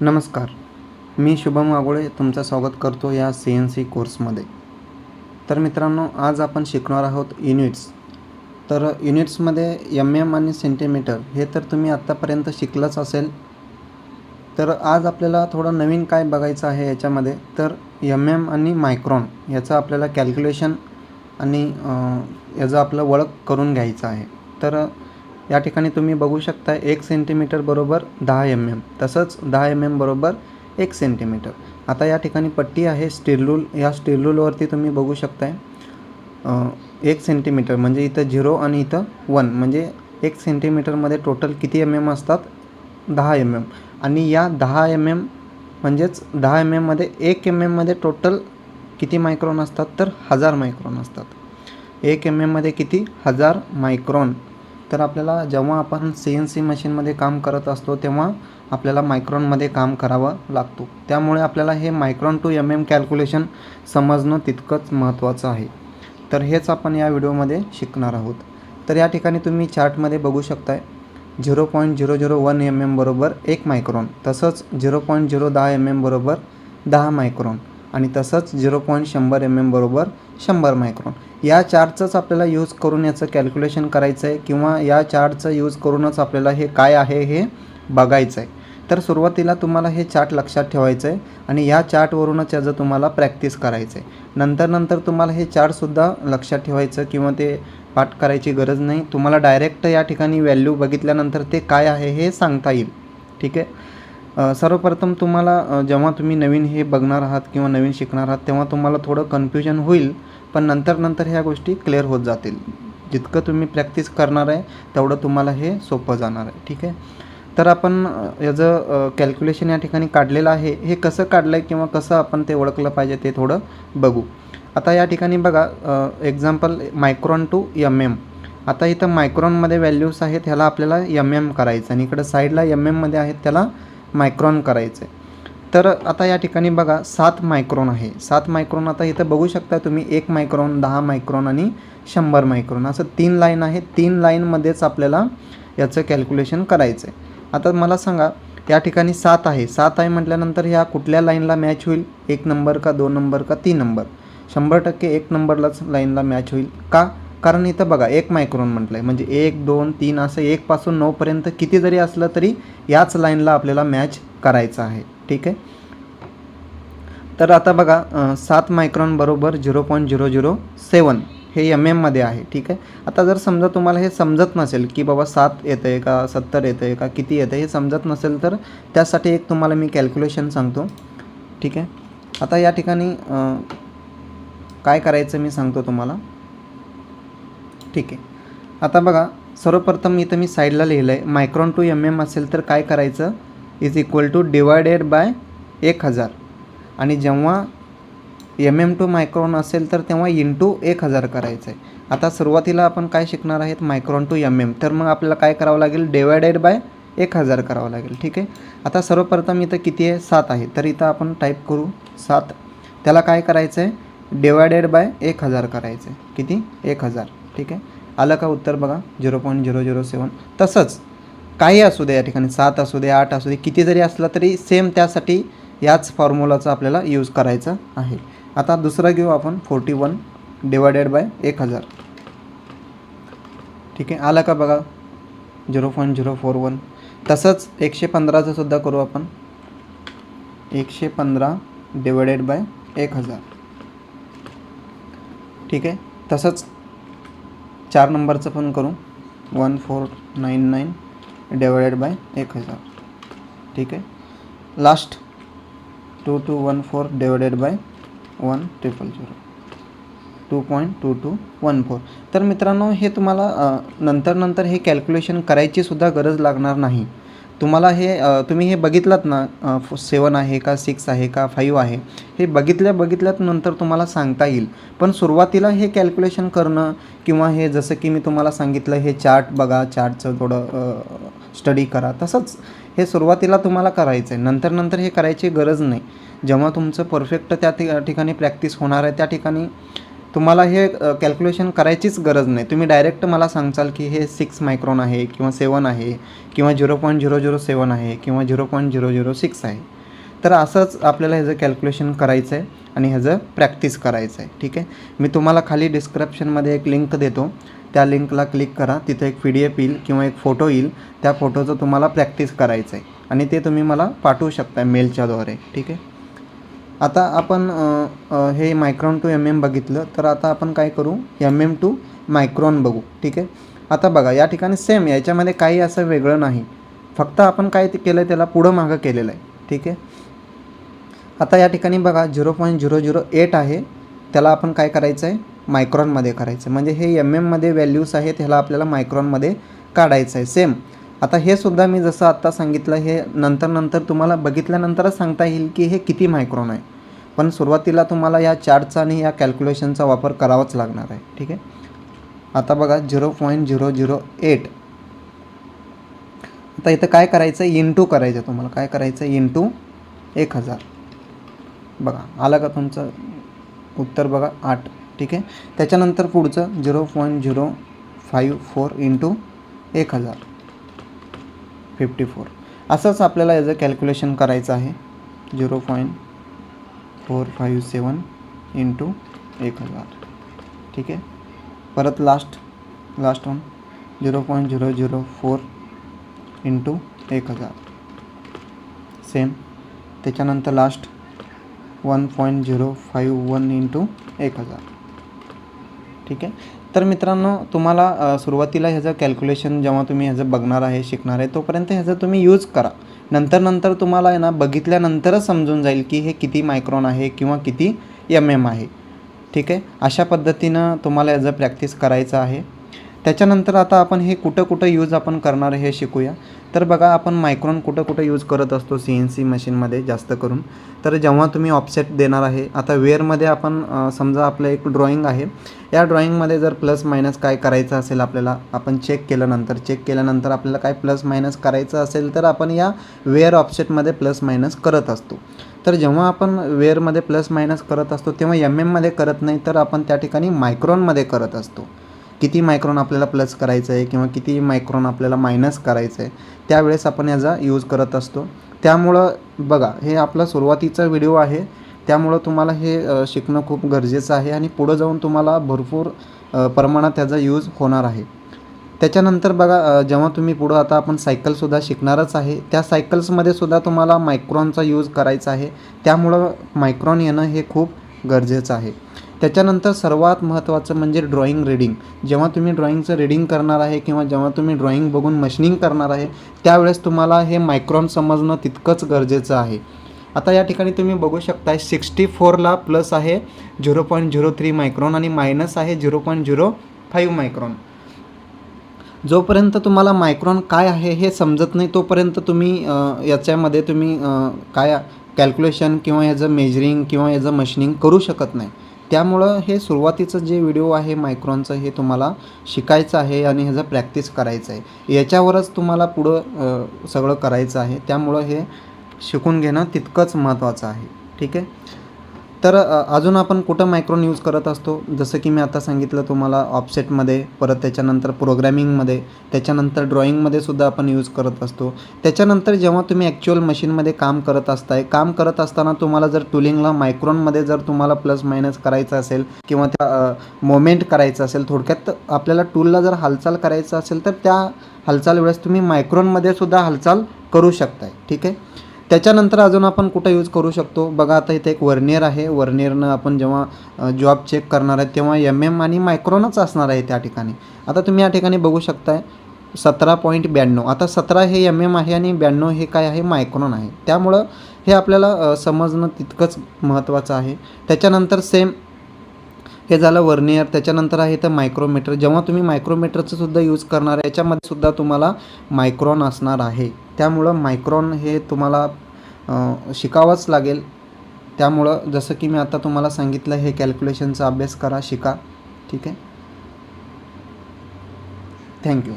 नमस्कार. मी शुभम वागोळे तुमचं स्वागत करतो या सी एन सी कोर्समध्ये तर मित्रांनो आज आपण शिकणार आहोत युनिट्स तर युनिट्समध्ये एम एम आणि सेंटीमीटर हे तर तुम्ही आत्तापर्यंत शिकलंच असेल. तर आज आपल्याला थोडं नवीन काय बघायचं आहे याच्यामध्ये तर एम एम आणि मायक्रॉन याचं आपल्याला कॅल्क्युलेशन आणि याचं आपलं ओळख करून घ्यायचं आहे. तर या ठिकाणी तुम्ही बघू शकता एक सेंटीमीटर बरोबर दहा एम एम तसंच दहा एम एम बरोबर एक सेंटीमीटर आता या ठिकाणी पट्टी आहे स्टिरलूल या स्टिरलूलवरती तुम्ही बघू शकताय एक सेंटीमीटर म्हणजे इथं झिरो आणि इथं वन म्हणजे एक सेंटीमीटरमध्ये टोटल किती एम एम असतात? दहा एम एम आणि या दहा एम एम म्हणजेच दहा एम एममध्ये एक एम एममध्ये टोटल किती मायक्रॉन असतात? तर हजार मायक्रॉन असतात. एक एम एममध्ये किती? हजार मायक्रॉन तर आपल्याला जेव्हा आपण सी एन सी मशीनमध्ये काम करत असतो तेव्हा आपल्याला मायक्रॉनमध्ये काम करावं लागतो. त्यामुळे आपल्याला हे micron to M M calculation समजणं तितकंच महत्त्वाचं आहे. तर हेच आपण या व्हिडिओमध्ये शिकणार आहोत. तर या ठिकाणी तुम्ही चार्टमध्ये बघू शकताय zero point zero zero one M M बरोबर एक मायक्रॉन तसंच झिरो पॉईंट झिरो दहा एम एम बरोबर दहा मायक्रॉन आणि तसंच झिरो पॉईंट शंभर एम एम बरोबर शंभर मायक्रॉन या चार्टचंच आपल्याला यूज करून याचं कॅल्क्युलेशन करायचं आहे किंवा या चार्टचं यूज करूनच आपल्याला हे काय आहे हे बघायचं आहे तर सुरुवातीला तुम्हाला हे चार्ट लक्षात ठेवायचं आहे आणि या चार्टवरूनच याचं तुम्हाला प्रॅक्टिस करायचं आहे नंतर नंतर तुम्हाला हे चार्टसुद्धा लक्षात ठेवायचं किंवा ते पाठ करायची गरज नाही. तुम्हाला डायरेक्ट या ठिकाणी व्हॅल्यू बघितल्यानंतर ते काय आहे हे सांगता येईल. ठीक आहे? सर्वप्रथम तुम्हाला जेव्हा तुम्ही नवीन हे बघणार आहात किंवा नवीन शिकणार आहात तेव्हा तुम्हाला थोडं कन्फ्युजन होईल पण नंतर नंतर ह्या गोष्टी क्लिअर होत जातील. जितकं तुम्ही प्रॅक्टिस करणार आहे तेवढं तुम्हाला हे सोपं जाणार आहे. ठीक आहे? तर आपण याचं कॅल्क्युलेशन या ठिकाणी काढलेलं आहे. हे कसं काढलं आहे किंवा कसं आपण ते ओळखलं पाहिजे ते थोडं बघू. आता या ठिकाणी बघा example micron to M M आता इथं मायक्रॉनमध्ये व्हॅल्यूज आहेत ह्याला आपल्याला एम एम करायचं आणि इकडं साईडला एम एममध्ये आहेत त्याला मायक्रॉन करायचं. आहे तर आता या ठिकाणी बघा सात मायक्रॉन आहे. सात मायक्रॉन आता इथं बघू शकता तुम्ही एक मायक्रॉन दहा मायक्रॉन आणि शंभर मायक्रॉन असं तीन लाईन आहे. तीन लाईनमध्येच आपल्याला याचं कॅल्क्युलेशन करायचं आहे आता मला सांगा या ठिकाणी सात आहे. सात आहे म्हटल्यानंतर ह्या कुठल्या लाईनला मॅच होईल? एक नंबर का दोन नंबर का तीन नंबर शंभर टक्के एक नंबरलाच लाईनला मॅच होईल का? कारण इथं बघा एक मायक्रॉन म्हटलं आहे म्हणजे एक दोन तीन असं एकपासून नऊपर्यंत किती जरी असलं तरी याच लाईनला आपल्याला मॅच करायचं आहे. ठीक आहे? तर आता बघा सात मायक्रॉन बरोबर zero point zero zero seven हे एम एममध्ये आहे. ठीक आहे? आता जर समजा तुम्हाला हे समजत नसेल की बाबा सात येतं आहे का सत्तर येतं आहे का किती येतं आहे हे समजत नसेल तर त्यासाठी एक तुम्हाला मी कॅल्क्युलेशन सांगतो. ठीक आहे? आता या ठिकाणी काय करायचं मी सांगतो तुम्हाला. ठीक आहे. आता बघा सर्वप्रथम इथं मी साईडला लिहिलं आहे मायक्रॉन टू एम एम असेल तर काय करायचं? Is equal to divided by एक हजार. आणि जेव्हा एम एम टू मायक्रॉन असेल तर तेव्हा इंटू एक हजार करायचं आहे आता सुरुवातीला आपण काय शिकणार आहेत? मायक्रॉन टू एम एम तर मग आपल्याला काय करावं लागेल? डिवायडेड बाय एक हजार करावं लागेल. ठीक आहे? आता सर्वप्रथम इथं किती आहे? सात आहे. तर इथं आपण टाईप करू. सात. त्याला काय करायचं आहे डिवायडेड बाय एक हजार करायचं आहे किती? एक हजार. ठीक आहे? आलं का उत्तर बघा? Zero point zero zero seven. तसंच काही असू दे या ठिकाणी सात असू दे आठ असू दे किती जरी असलं तरी सेम त्यासाठी याच फॉर्म्युलाचा आपल्याला यूज करायचा आहे. आता दुसरा घेऊ आपण फोर्टी वन डिवायडेड बाय एक हजार. ठीक आहे? आलं का बघा? Zero point zero four one. तसंच एकशे पंधराचं सुद्धा करू आपण. एकशे पंधरा डिवायडेड बाय एक हजार. ठीक आहे? तसंच चार नंबरचं पण करू. One four nine nine divided by एक हजार. ठीक आहे? Last. Two two one four divided by one triple zero. Two point two two one four. तर मित्रांनो हे तुम्हाला नंतर नंतर हे कॅल्क्युलेशन करायची सुद्धा गरज लागणार नाही. तुम्हाला हे तुम्ही हे बघितलात ना सेवन आहे का सिक्स आहे का फाईव्ह आहे हे बघितल्या बघितल्यात नंतर तुम्हाला सांगता येईल. पण सुरुवातीला हे कॅल्क्युलेशन करणं किंवा हे जसं की मी तुम्हाला सांगितलं हे चार्ट बघा चार्टचं थोडं स्टडी करा तसंच हे सुरुवातीला तुम्हाला करायचं आहे नंतर नंतर हे करायची गरज नाही. जेव्हा तुमचं परफेक्ट त्या ठिकाणी प्रॅक्टिस होणार आहे त्या ठिकाणी तुम्हाला हे कॅल्क्युलेशन करायचीच गरज नाही. तुम्ही डायरेक्ट मला सांगचाल की हे सिक्स मायक्रॉन आहे किंवा सेवन आहे किंवा zero point zero zero seven आहे किंवा zero point zero zero six आहे. तर असंच आपल्याला ह्याचं कॅल्क्युलेशन करायचं आहे आणि ह्याचं प्रॅक्टिस करायचं आहे ठीक आहे? मी तुम्हाला खाली डिस्क्रिप्शनमध्ये एक लिंक देतो. त्या लिंकला क्लिक करा. तिथं एक पी डी एफ येईल किंवा एक फोटो येईल. त्या फोटोचं तुम्हाला प्रॅक्टिस करायचं आहे आणि ते तुम्ही मला पाठवू शकता मेलच्याद्वारे ठीक आहे? आता आपण हे मायक्रॉन टू एम एम बघितलं तर आता आपण काय करू? एम एम टू मायक्रॉन बघू ठीक आहे? आता बघा या ठिकाणी सेम याच्यामध्ये काही असं वेगळं नाही. फक्त आपण काय ते केलं आहे त्याला पुढं मागं केलेलं आहे ठीक आहे? आता या ठिकाणी बघा zero point zero zero eight आहे. त्याला आपण काय करायचं आहे मायक्रॉनमध्ये करायचं आहे म्हणजे हे एम एममध्ये व्हॅल्यूज आहेत ह्याला आपल्याला मायक्रॉनमध्ये काढायचं आहे सेम आता हे सुद्धा मी जसं आत्ता सांगितलं हे नंतर नंतर तुम्हाला बघितल्यानंतरच सांगता येईल की हे किती मायक्रॉन आहे. पण सुरुवातीला तुम्हाला या चार्टचा आणि या कॅल्क्युलेशनचा वापर करावाच लागणार आहे ठीक आहे? आता बघा zero point zero zero eight आता इथं काय करायचं आहे इन टू करायचं तुम्हाला. काय करायचं आहे इन टू एक हजार. बघा आलं का तुमचं? उत्तर बघा आठ ठीक आहे? त्याच्यानंतर पुढचं zero point zero five four into एक हजार. Fifty four. असंच आपल्याला याचं कॅल्क्युलेशन करायचं आहे. Zero point four five seven into एक हजार. ठीक आहे? परत last last one zero point zero zero four into एक हजार. सेम. त्याच्यानंतर last one point zero five one into एक हजार. ठीक आहे? तर मित्रांनो तुम्हाला सुरुवातीला ह्याचं कॅल्क्युलेशन जेव्हा तुम्ही ह्याचं बघणार आहे शिकणार आहे तोपर्यंत ह्याचं तुम्ही यूज करा. नंतर नंतर तुम्हाला आहे ना बघितल्यानंतरच समजून जाईल की हे किती मायक्रॉन आहे किंवा किती एम एम आहे. ठीक आहे? अशा पद्धतीनं तुम्हाला याचं प्रॅक्टिस करायचं आहे. त्याच्यानंतर आता आपण हे कुठं कुठं यूज आपण करणार आहे हे शिकूया. तर बघा आपण मायक्रॉन कुठं कुठं यूज करत असतो सी एन सी मशीनमध्ये जास्त करून. तर जेव्हा तुम्ही ऑफसेट देणार आहे आता वेअरमध्ये आपण समजा आपलं एक ड्रॉइंग आहे. या ड्रॉइंगमध्ये जर प्लस मायनस काय करायचं असेल आपल्याला आपण चेक केल्यानंतर चेक केल्यानंतर आपल्याला काय प्लस मायनस करायचं असेल तर आपण या वेअर ऑफसेटमध्ये प्लस मायनस करत असतो. तर जेव्हा आपण वेअरमध्ये प्लस मायनस करत असतो तेव्हा एम एममध्ये करत नाही तर आपण त्या ठिकाणी मायक्रॉनमध्ये करत असतो. किती मायक्रॉन आपल्याला प्लस करायचं आहे किंवा किती मायक्रॉन आपल्याला मायनस करायचं आहे त्यावेळेस आपण याचा यूज करत असतो. त्यामुळं बघा हे आपला सुरुवातीचा व्हिडिओ आहे. त्यामुळं तुम्हाला हे शिकणं खूप गरजेचं आहे आणि पुढं जाऊन तुम्हाला भरपूर प्रमाणात त्याचा यूज होणार आहे. त्याच्यानंतर बघा जेव्हा तुम्ही पुढं आता आपण सायकलसुद्धा शिकणारच आहे त्या सायकल्समध्ये सुद्धा तुम्हाला मायक्रॉनचा यूज करायचा आहे. त्यामुळं मायक्रॉन येणं हे खूप गरजेचं आहे. त्याच्यानंतर सर्वात महत्त्वाचं म्हणजे ड्रॉईंग रीडिंग जेव्हा तुम्ही ड्रॉइंगचं रीडिंग करणार आहे किंवा जेव्हा तुम्ही ड्रॉईंग बघून मशिनिंग करणार आहे त्यावेळेस तुम्हाला हे मायक्रॉन समजणं तितकंच गरजेचं आहे. आता या ठिकाणी तुम्ही बघू शकताय सिक्स्टी फोरला प्लस आहे zero point zero three micron आणि मायनस आहे zero point zero five micron जोपर्यंत तुम्हाला मायक्रॉन काय आहे हे समजत नाही तोपर्यंत तुम्ही याच्यामध्ये तुम्ही काय कॅल्क्युलेशन किंवा याचं मेजरिंग किंवा याचं मशिनिंग करू शकत नाही. त्यामुळं हे सुरुवातीचं जे व्हिडिओ आहे मायक्रॉनचं हे तुम्हाला शिकायचं आहे आणि ह्याचं प्रॅक्टिस करायचं आहे. याच्यावरच तुम्हाला पुढं सगळं करायचं आहे. त्यामुळं हे शिकून घेणं तितकंच महत्त्वाचं आहे. ठीक आहे? तर अजून आपण कुठं मायक्रोन यूज करत असतो? जसं की मी आता सांगितलं तुम्हाला ऑफसेटमध्ये परत त्याच्यानंतर प्रोग्रॅमिंगमध्ये त्याच्यानंतर ड्रॉईंगमध्ये सुद्धा आपण यूज करत असतो. त्याच्यानंतर जेव्हा तुम्ही ॲक्च्युअल मशीनमध्ये काम करत असताय काम करत असताना तुम्हाला जर टुलिंगला मायक्रॉनमध्ये जर तुम्हाला प्लस मायनस करायचं असेल किंवा त्या मोमेंट करायचं असेल थोडक्यात आपल्याला टूलला जर हालचाल करायचं असेल तर त्या हालचाल वेळेस तुम्ही मायक्रॉनमध्ये सुद्धा हालचाल करू शकताय. ठीक आहे? त्याच्यानंतर अजून आपण कुठं यूज करू शकतो? बघा आता इथे एक वर्नियर आहे. वर्नियरनं आपण जेव्हा जॉब चेक करणार आहे तेव्हा एम एम आणि मायक्रॉनच असणार आहे त्या ठिकाणी. आता तुम्ही या ठिकाणी बघू शकताय सतरा पॉईंट ब्याण्णव. आता सतरा हे एम एम आहे आणि ब्याण्णव हे काय आहे? मायक्रॉन आहे. त्यामुळं हे आपल्याला समजणं तितकंच महत्त्वाचं आहे. त्याच्यानंतर सेम हे झालं वर्नियर त्याच्यानंतर आहे तर मायक्रोमीटर जेव्हा तुम्ही मायक्रोमीटरचं सुद्धा यूज करणार आहे याच्यामध्ये सुद्धा तुम्हाला मायक्रॉन असणार आहे. त्यामुळं मायक्रॉन हे तुम्हाला शिकावंच लागेल. त्यामुळं जसं की मी आता तुम्हाला सांगितलं हे कॅल्क्युलेशनचा अभ्यास करा शिका. ठीक आहे? थँक्यू